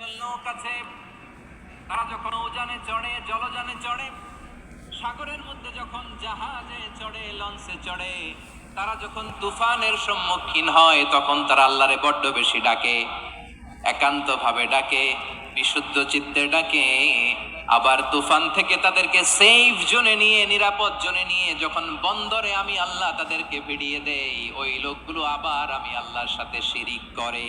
লোক আছে তারা যখন উজানে চড়ে, জলযানে চড়ে, সাগরের মধ্যে যখন জাহাজে চড়ে, লঞ্চে চড়ে, তারা যখন তুফানের সম্মুখীন হয়, তখন তারা আল্লাহরে বড্ড বেশি ডাকে একান্ত ভাবে ডাকে, বিশুদ্ধ চিত্তে ডাকে। আবার তুফান থেকে তাদেরকে সেফ জোনে নিয়ে, নিরাপদ জোনে নিয়ে, যখন বন্দরে আমি আল্লাহ তাদেরকে ভিড়িয়ে দেই, ওই লোকগুলো আবার আমি আল্লাহর সাথে শিরিক করে।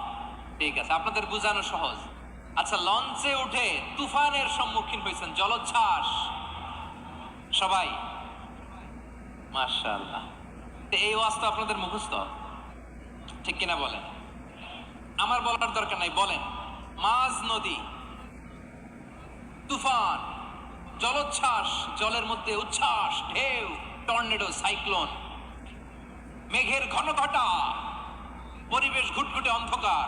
ঠিক আছে, আপনাদের বোঝানো সহজ। আচ্ছা লঞ্চে উঠে তুফানের সম্মুখীন হয়েছেন, জলোচ্ছ্বাস। সবাই? তো এই ওয়াজটা আপনাদের মুখস্থ। ঠিক কিনা বলেন? আমার বলার দরকার নাই, বলেন। মাঝ নদী, তুফান, জলোচ্ছ্বাস, জলের মধ্যে উচ্ছ্বাস, ঢেউ, টর্নেডো, সাইক্লোন, মেঘের ঘন ঘটা পরিবেশ ঘুটঘুটে অন্ধকার।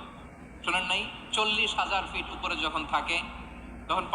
শোনেন নাই চল্লিশ হাজার ফিট উপরে যখন থাকে তখন